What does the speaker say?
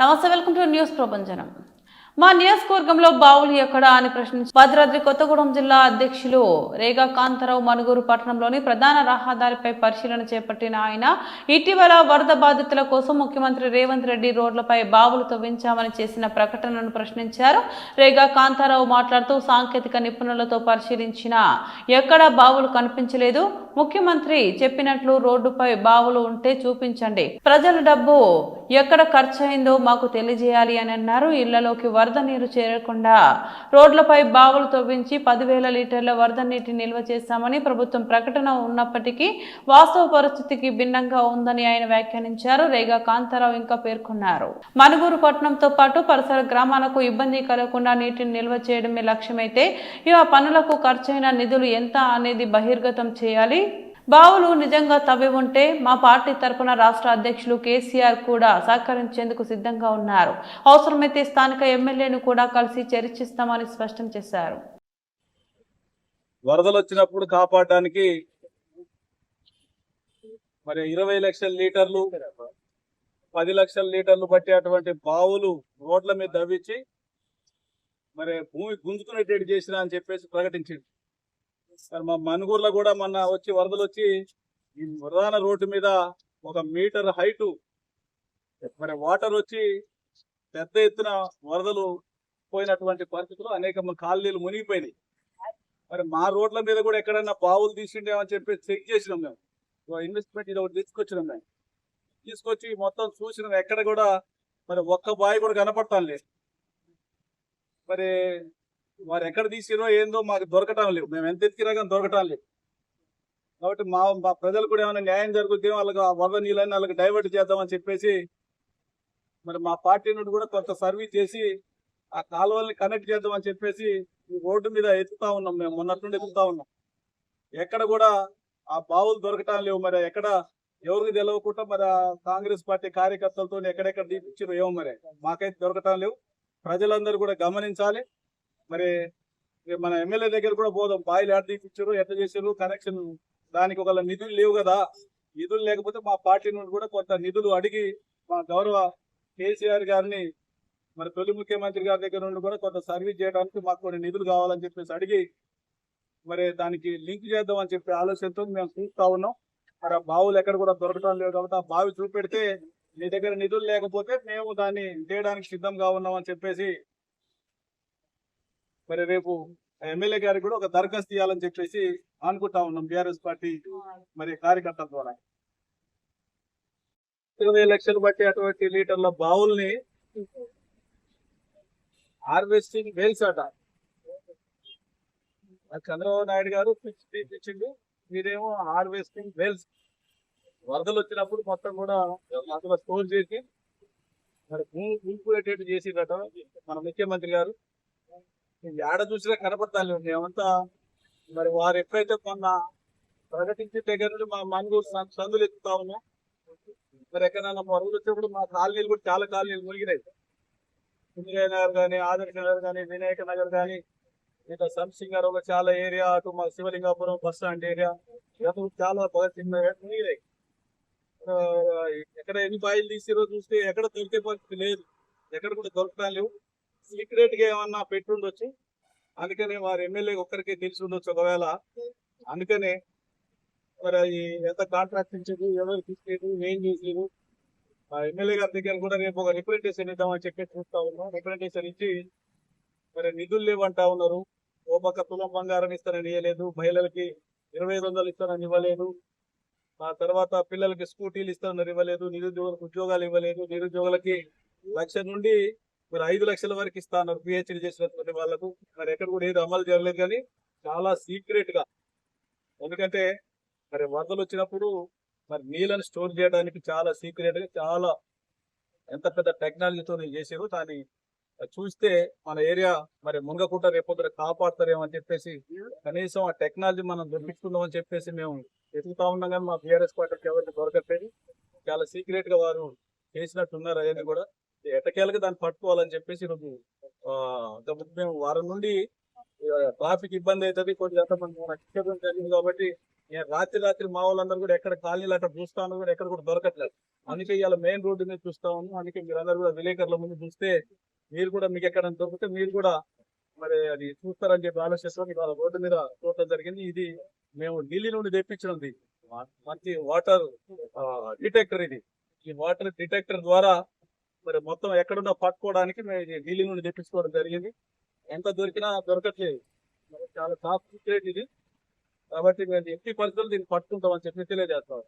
నమస్తే welcome to news ప్రపంచనం మా నియోజకవర్గంలో బావులు ఎక్కడా అని ప్రశ్నించి భద్రాద్రి కొత్తగూడెం జిల్లా అధ్యక్షులు రేగా కాంతారావు మనుగూరు పట్టణంలోని ప్రధాన రహదారిపై పరిశీలన చేపట్టిన ఆయన ఇటీవల వరద బాధితుల కోసం ముఖ్యమంత్రి రేవంత్ రెడ్డి రోడ్లపై బావులు తవ్వించామని చేసిన ప్రకటనను ప్రశ్నించారు. రేగా కాంతారావు మాట్లాడుతూ సాంకేతిక నిపుణులతో పరిశీలించిన ఎక్కడా బావులు కనిపించలేదు. ముఖ్యమంత్రి చెప్పినట్లు రోడ్డుపై బావులు ఉంటే చూపించండి. ప్రజల డబ్బు ఎక్కడ ఖర్చు అయిందో మాకు తెలియజేయాలి అని అన్నారు. ఇళ్ళలోకి వరద నీరు చేరకుండా రోడ్లపై బావులు తవ్వించి పదివేల లీటర్ల వరద నీటి నిల్వ చేశామని ప్రభుత్వం ప్రకటన ఉన్నప్పటికీ వాస్తవ పరిస్థితికి భిన్నంగా ఉందని ఆయన వ్యాఖ్యానించారు. రేగా కాంతారావు ఇంకా పేర్కొన్నారు. మనుగూరు పట్టణంతో పాటు పరిసర గ్రామాలకు ఇబ్బంది కలగకుండా నీటిని నిల్వ చేయడమే లక్ష్యమైతే ఇవా పనులకు ఖర్చైన నిధులు ఎంత అనేది బహిర్గతం చేయాలి. బావులు నిజంగా తవ్వి ఉంటే మా పార్టీ తరపున రాష్ట్ర అధ్యక్షులు కేసీఆర్ కూడా సహకరించేందుకు సిద్ధంగా ఉన్నారు. అవసరమైతే స్థానిక ఎమ్మెల్యేను కూడా కలిసి చర్చిస్తామని స్పష్టం చేశారు. వరదలు వచ్చినప్పుడు కాపాడడానికి మరి ఇరవై లక్షల లీటర్లు పది లక్షల లీటర్లు బట్టి అటువంటి బావులు రోడ్ల మీద దవ్వించి మరి భూమి గుంజుకునేటట్టు చేసిన అని చెప్పేసి ప్రకటించింది. మరి మా మనుగూరులో కూడా మొన్న వచ్చి వరదలు వచ్చి ఈ ప్రధాన రోడ్డు మీద ఒక మీటర్ హైటు మరి వాటర్ వచ్చి పెద్ద ఎత్తున వరదలు పోయినటువంటి పరిస్థితులు అనేక కాలనీలు మునిగిపోయినాయి. మరి మా రోడ్ల మీద కూడా ఎక్కడైనా బావులు తీసిండేమని చెప్పి చెక్ చేసినాం మేము. ఇన్వెస్ట్మెంట్ ఇది ఒకటి తీసుకొచ్చినాం మేము. తీసుకొచ్చి మొత్తం చూసినాం ఎక్కడ కూడా మరి ఒక్క బావి కూడా కనపడతాం లేదు మరి వారు ఎక్కడ తీసిరో ఏందో మాకు దొరకటం లేవు మేము ఎంత ఎత్తికినా కానీ దొరకటం లేవు కాబట్టి మా మా ప్రజలు కూడా ఏమైనా న్యాయం జరుగుతుందో వాళ్ళకి ఆ వరద నీళ్ళని వాళ్ళకి డైవర్ట్ చేద్దామని చెప్పేసి మరి మా పార్టీ నుండి కూడా కొంత సర్వీస్ చేసి ఆ కాలువల్ని కనెక్ట్ చేద్దామని చెప్పేసి రోడ్డు మీద ఎత్తుతా ఉన్నాం మేము. మొన్నటి నుండి ఎత్తుతా ఉన్నాం. ఎక్కడ కూడా ఆ బావులు దొరకటం లేవు. మరి ఎక్కడ ఎవరికి తెలవకుండా మరి కాంగ్రెస్ పార్టీ కార్యకర్తలతో ఎక్కడెక్కడ తీపించారు ఏమో మరి మాకైతే దొరకటం లేవు. ప్రజలందరూ కూడా గమనించాలి. మరి మన ఎమ్మెల్యే దగ్గర కూడా పోదాం. బాయిలు ఎక్కడ తీపిచ్చారు ఎట్లా చేశారు కనెక్షన్ దానికి ఒక నిధులు లేవు కదా నిధులు లేకపోతే మా పార్టీ నుండి కూడా కొంత నిధులు అడిగి మా గౌరవ కేసీఆర్ గారిని మరి తొలి ముఖ్యమంత్రి గారి దగ్గర నుండి కూడా కొంత సర్వీస్ చేయడానికి మాకు కొన్ని నిధులు కావాలని చెప్పేసి అడిగి మరి దానికి లింక్ చేద్దాం అని చెప్పి ఆలోచనతో మేము చూస్తా ఉన్నాం. మరి ఆ బావులు ఎక్కడ కూడా దొరకడం లేదు కాబట్టి ఆ బావి చూపెడితే నీ దగ్గర నిధులు లేకపోతే మేము దాన్ని చేయడానికి సిద్ధంగా ఉన్నాం అని చెప్పేసి మరి రేపు ఎమ్మెల్యే గారికి కూడా ఒక దరఖాస్తు ఇవ్వాలని చెప్పేసి అనుకుంటా ఉన్నాం బీఆర్ఎస్ పార్టీ మరి కార్యకర్తల ద్వారా. ఇరవై లక్షలు బట్టి అటువంటి లీటర్ల బావుల్ని హార్వెస్టింగ్ వెల్స్ అట. చంద్రబాబు నాయుడు గారు ఫిక్స్ మీరేమో హార్వెస్టింగ్ వేల్స్ వరదలు వచ్చినప్పుడు మొత్తం కూడా అందులో స్టోర్ చేసి మరి భూమి చేసిందట మన ముఖ్యమంత్రి గారు. ఏడ చూసినా కనపడతాను మేమంతా మరి వారు ఎప్పుడైతే కొన్న ప్రకటించిన దగ్గర నుండి మా మనుగూరు సందులు ఎత్తుతా ఉన్నాం. మరి ఎక్కడైనా మరుగులు వచ్చినప్పుడు మా కాలనీలు కూడా చాలా కాలనీలు మునిగినాయి. ఇందిరా నగర్ కానీ ఆదర్శ నగర్ కానీ వినాయక నగర్ కానీ ఇంకా సంసింగారు ఒక చాలా ఏరియా అటు మా శివలింగాపురం బస్ స్టాండ్ ఏరియా ఇదంతా చాలా బాగా చిన్న మునిగినాయి. ఎక్కడ ఎన్ని బాయిలు తీసిరో చూస్తే ఎక్కడ దొరికే పరిస్థితి లేదు. ఎక్కడ కూడా దొరకడం లేవు. సీక్రెట్గా ఏమన్నా పెట్టుండొచ్చు? అందుకని వారి ఎమ్మెల్యే ఒక్కరికి తెలిసి ఉండొచ్చు ఒకవేళ. అందుకనే మరి ఈ ఎంత కాంట్రాక్ట్ ఇచ్చేది ఎవరు తీసుకెళ్ళి ఏం చేసేది? ఆ ఎమ్మెల్యే గారి దగ్గర కూడా రేపు ఒక రిప్రజెంటేషన్ ఇద్దామని చెప్పి చూస్తా ఉన్నాం. రిప్రజెంటేషన్ ఇచ్చి మరి నిధులు లేవంటా ఉన్నారు. ఓ పక్క తులం బంగారం ఇస్తానని ఇవ్వలేదు మహిళలకి ఇరవై ఐదు వందలు ఇస్తానని ఇవ్వలేదు. ఆ తర్వాత పిల్లలకి స్కూటీలు ఇస్తానని ఇవ్వలేదు. నిరుద్యోగులకు ఉద్యోగాలు ఇవ్వలేదు. నిరుద్యోగులకి లక్ష నుండి మరి ఐదు లక్షల వరకు ఇస్తాన్నారు పిహెచ్డి చేసినటువంటి వాళ్ళకు. మరి ఎక్కడ కూడా ఏది అమలు చేయలేదు కానీ చాలా సీక్రెట్గా. ఎందుకంటే మరి వరదలు వచ్చినప్పుడు మరి నీళ్ళని స్టోర్ చేయడానికి చాలా సీక్రెట్గా చాలా ఎంత పెద్ద టెక్నాలజీతో చేసారు దాన్ని చూస్తే మన ఏరియా మరి మునగకుండా రేపొద్దున కాపాడతారేమో అని చెప్పేసి కనీసం ఆ టెక్నాలజీ మనం దొరికించుకుందాం అని చెప్పేసి మేము ఎదుగుతా ఉన్నాం కానీ మా బీఆర్ఎస్ పార్టీకి ఎవరికి దొరకట్లేదు. చాలా సీక్రెట్గా వారు చేసినట్టున్నారు. అవన్నీ కూడా ఎటకేళ్ళకి దాన్ని పట్టుకోవాలని చెప్పేసి ఈరోజు ఆ, మేము వారం నుండి ట్రాఫిక్ ఇబ్బంది అవుతుంది కొంచెం ఎంత జరిగింది కాబట్టి నేను రాత్రి రాత్రి మా వాళ్ళందరూ కూడా ఎక్కడ కాలనీలు అట్లా చూస్తాను కూడా ఎక్కడ కూడా దొరకట్లేదు. అందుకే ఇవాళ మెయిన్ రోడ్డు మీద చూస్తా ఉన్నాం. అందుకే మీరందరూ కూడా విలేకరుల ముందు చూస్తే మీరు కూడా మీకు ఎక్కడ దొరికితే మీరు కూడా మరి అది చూస్తారని చెప్పి ఆలోచిస్తాం. ఇవాళ రోడ్డు మీద చూడటం జరిగింది. ఇది మేము ఢిల్లీ నుండి తెప్పించినది. మంచి వాటర్ డిటెక్టర్ ఇది. ఈ వాటర్ డిటెక్టర్ ద్వారా మరి మొత్తం ఎక్కడున్నా పట్టుకోవడానికి మేము ఇది ఢిల్లీ నుండి తెప్పించుకోవడం జరిగింది. ఎంత దొరికినా దొరకట్లేదు. మరి చాలా టాప్ ఇది. కాబట్టి మేము ఎట్టి పరిస్థితులు దీన్ని పట్టుకుంటామని చెప్పి తెలియజేస్తాం.